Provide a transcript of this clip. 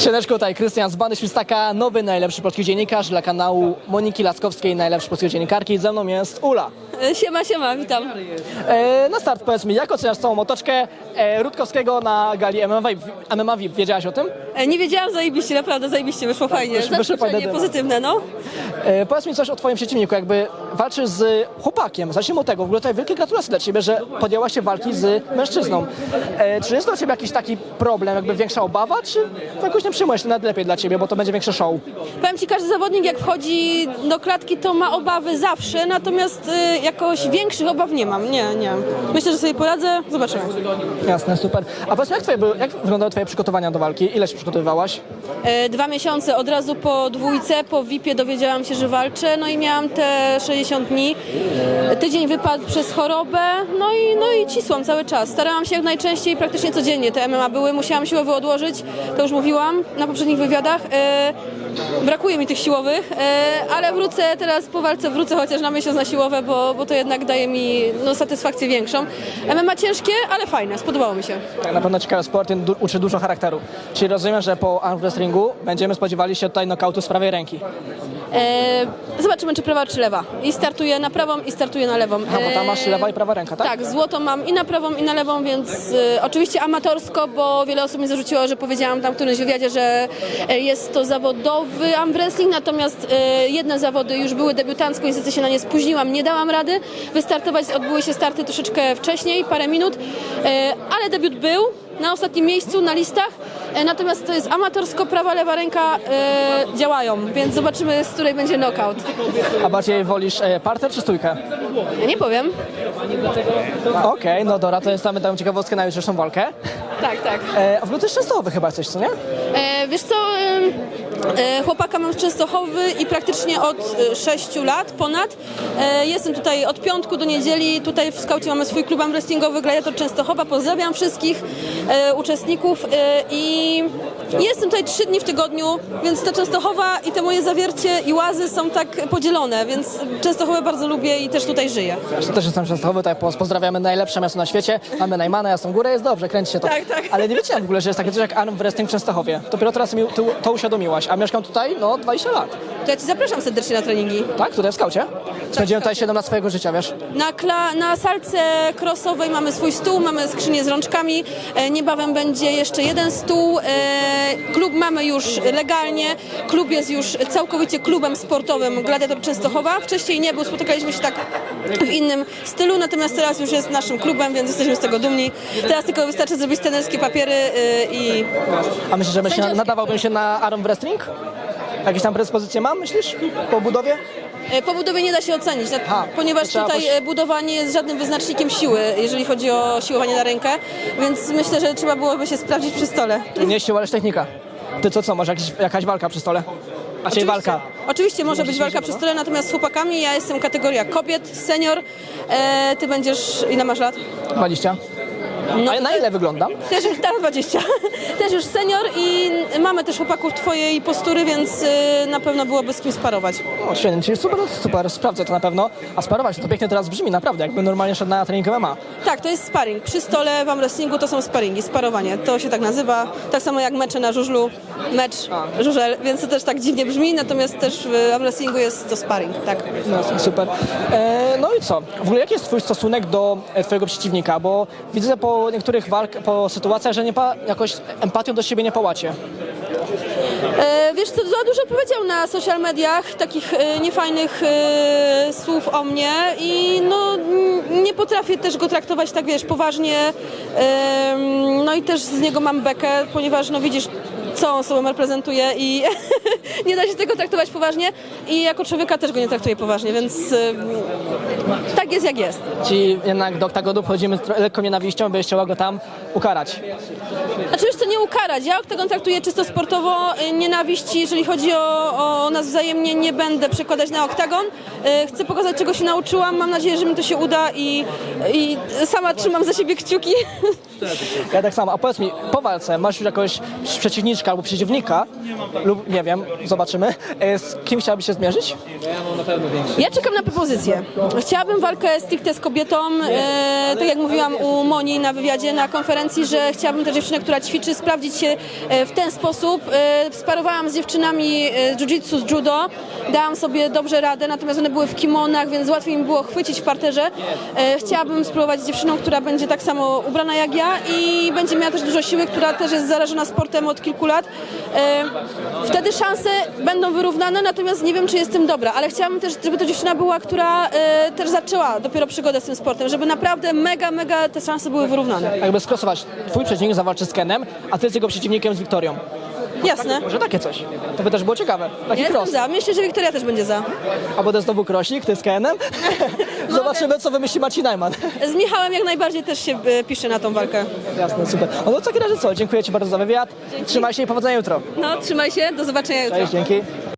Siedeczko, tutaj Krystian z Bandy Świstaka, nowy najlepszy polski dziennikarz dla kanału Moniki Laskowskiej, najlepszy polskiej dziennikarki. Ze mną jest Ula. E, Siema, siema, witam. E, na start powiedz mi, jak oceniasz całą otoczkę e, Rutkowskiego na gali MMA? MMA VIP? Wiedziałaś o tym? E, Nie wiedziałam, zajebiście, naprawdę zajebiście, wyszło fajnie. wyszło- wyszło demo. pozytywne, no. E, powiedz mi coś o twoim przeciwniku, jakby walczysz z chłopakiem. Zacznijmy od tego. W ogóle tutaj wielkie gratulacje dla ciebie, że podjęłaś się walki z mężczyzną. E, czy jest to dla ciebie jakiś taki problem, jakby większa obawa, czy jakoś nie przyjmujesz to nawet lepiej dla ciebie, bo to będzie większe show? Powiem Ci, każdy zawodnik jak wchodzi do klatki, to ma obawy zawsze, natomiast y, jakoś większych obaw nie mam, nie, nie. Myślę, że sobie poradzę, zobaczymy. Jasne, super. A powiedz mi, jak, twoje, były- jak wyglądały twoje przygotowania do walki? Ile się przygotowywałaś? E, Dwa miesiące od razu po dwójce, po VIP-ie dowiedziałam się, że walczę, no i miałam te 60 dni. E, Tydzień wypadł przez chorobę, no i, no i cisłam cały czas. Starałam się jak najczęściej, praktycznie codziennie te MMA były, musiałam siłowo odłożyć, to już mówiłam na poprzednich wywiadach. E, Brakuje mi tych siłowych, e, ale wrócę teraz po walce, wrócę chociaż na miesiąc na siłowe, bo, bo to jednak daje mi no, satysfakcję większą. MMA ciężkie, ale fajne, spodobało mi się. Tak, na pewno ciekawy sport, uczy dużo charakteru. Czyli rozumiem, że po arm wrestlingu będziemy spodziewali się tutaj knockoutu z prawej ręki. E, zobaczymy, czy prawa, czy lewa. I startuję na prawą, i startuję na lewą. A, bo tam masz E, lewa i prawa ręka, tak? Tak, złoto mam i na prawą, i na lewą, więc e, oczywiście amatorsko, bo wiele osób mi zarzuciło, że powiedziałam tam w którymś wywiadzie, że jest to zawodowy arm wrestling, natomiast jedne zawody już były debiutancko, niestety się na nie spóźniłam, nie dałam rady wystartować, odbyły się starty troszeczkę wcześniej, parę minut, ale debiut był na ostatnim miejscu na listach, natomiast to jest amatorsko, prawa, lewa ręka e, działają, więc zobaczymy, z której będzie knockout. A bardziej wolisz e, parter czy stójkę? Ja nie powiem. Okej, no dobra, to jest tam dam ciekawostkę na jutrzejszą walkę. Tak, tak. E, a w ogóle jest częstochowy chyba coś, co nie? E, wiesz co, em, e, chłopaka mam z Częstochowy i praktycznie od e, 6 lat ponad. E, jestem tutaj od piątku do niedzieli. Tutaj w skaucie mamy swój klub wrestlingowy Gladiator Częstochowa. Pozdrawiam wszystkich e, uczestników e, i jestem tutaj 3 dni w tygodniu, więc ta Częstochowa i te moje zawiercie i łazy są tak podzielone, więc Częstochowę bardzo lubię i też tutaj żyję. Ja też jestem częstochowy, poz- pozdrawiamy najlepsze miasto na świecie. Mamy Najmana, Jasną Górę, jest dobrze, kręci się to. Tak, tak. Ale nie wiedziałem w ogóle, że jest takie coś jak arm wrestling w Częstochowie. Dopiero teraz mi to, to uświadomiłaś, a mieszkam tutaj, no, 20 lat. To ja Ci zapraszam serdecznie na treningi. Tak? Tutaj w skaucie? Spędziłem tutaj 7 lat swojego życia, wiesz? Na, kla- na salce crossowej mamy swój stół, mamy skrzynię z rączkami. E, niebawem będzie jeszcze jeden stół. E, klub mamy już legalnie. Klub jest już całkowicie klubem sportowym Gladiator Częstochowa. Wcześniej nie był, spotykaliśmy się tak w innym stylu, natomiast teraz już jest naszym klubem, więc jesteśmy z tego dumni. Teraz tylko wystarczy zrobić tenerskie papiery e, i A myślisz, że Sędziowski. nadawałbym się na arm wrestling? Jakieś tam predyspozycje mam, myślisz? Po budowie? E, Po budowie nie da się ocenić, A, ponieważ tutaj poś- e, budowa nie jest żadnym wyznacznikiem siły, jeżeli chodzi o siłowanie na rękę, więc myślę, że trzeba byłoby się sprawdzić przy stole. Nie siła, lecz technika. Ty co, co, może jakiś, jakaś walka przy stole? A czyli walka. Oczywiście może być walka przy stole, natomiast z chłopakami ja jestem kategoria kobiet, senior. E, ty będziesz, ile masz lat? 20. No, A na ile wyglądam? Też już tak, 20. Też już senior i mamy też chłopaków twojej postury, więc e, na pewno byłoby z kim sparować. O, świetnie, czyli super, super, sprawdzę to na pewno. A sparować, to pięknie teraz brzmi, naprawdę, jakby normalnie szedł na trening MMA. Tak, to jest sparring. Przy stole w armwrestlingu to są sparingi, sparowanie. To się tak nazywa. Tak samo jak mecze na żużlu, mecz, żużel, więc to też tak dziwnie brzmi, natomiast też w armwrestlingu jest to sparring, tak. No, super. E, no i co? W ogóle jaki jest twój stosunek do e, twojego przeciwnika? Bo widzę po niektórych walk, po sytuacjach, że nie pa, jakoś empatią do siebie nie pałacie. E, wiesz co, za dużo powiedział na social mediach takich e, niefajnych e, słów o mnie i no nie potrafię też go traktować tak, wiesz, poważnie. E, no i też z niego mam bekę, ponieważ no widzisz, co on sobą reprezentuje i nie da się tego traktować poważnie i jako człowieka też go nie traktuję poważnie, więc e, tak jest jak jest. Ci jednak do oktagonu wchodzimy z lekką nienawiścią, byś chciała go tam ukarać. Znaczy wiesz co, nie ukarać. Ja oktagon traktuję czysto sportowo. Y, Nienawiści, jeżeli chodzi o, o nas wzajemnie, nie będę przekładać na oktagon. Y, Chcę pokazać, czego się nauczyłam. Mam nadzieję, że mi to się uda i, i sama trzymam za siebie kciuki. Ja tak samo. A powiedz mi, po walce masz już jakąś przeciwniczka, przeciwnika albo przeciwnika, lub nie wiem, zobaczymy, e, z kim chciałabyś się zmierzyć? Ja czekam na propozycję. Chciałabym walkę stricte z kobietą, e, tak jak mówiłam u Moni na wywiadzie, na konferencji, że chciałabym tę dziewczynę, która ćwiczy, sprawdzić się e, w ten sposób. E, sparowałam z dziewczynami e, jiu-jitsu, z judo, dałam sobie dobrze radę, natomiast one były w kimonach, więc łatwiej mi było chwycić w parterze. E, chciałabym spróbować z dziewczyną, która będzie tak samo ubrana jak ja i będzie miała też dużo siły, która też jest zarażona sportem od kilku lat. E, wtedy szanse będą wyrównane, natomiast nie wiem, czy jestem dobra, ale chciałabym też, żeby to dziewczyna była, która e, też zaczęła dopiero przygodę z tym sportem, żeby naprawdę mega, mega te szanse były wyrównane. Jakby skrosować, twój przeciwnik zawalczy z Kenem, a ty z jego przeciwnikiem z Wiktorią. Jasne. Może takie coś. To by też było ciekawe. Taki Ja jestem cross. za. Myślę, że Wiktoria też będzie za. To jest znowu krosik, ty z Kenem. Zobaczymy, co wymyśli Marcin Najman. Z Michałem jak najbardziej też się e, pisze na tą walkę. Jasne, super. No to w takim razie co? Dziękuję Ci bardzo za wywiad. Trzymaj się i powodzenia jutro. No, trzymaj się, do zobaczenia jutro. Cześć, dzięki.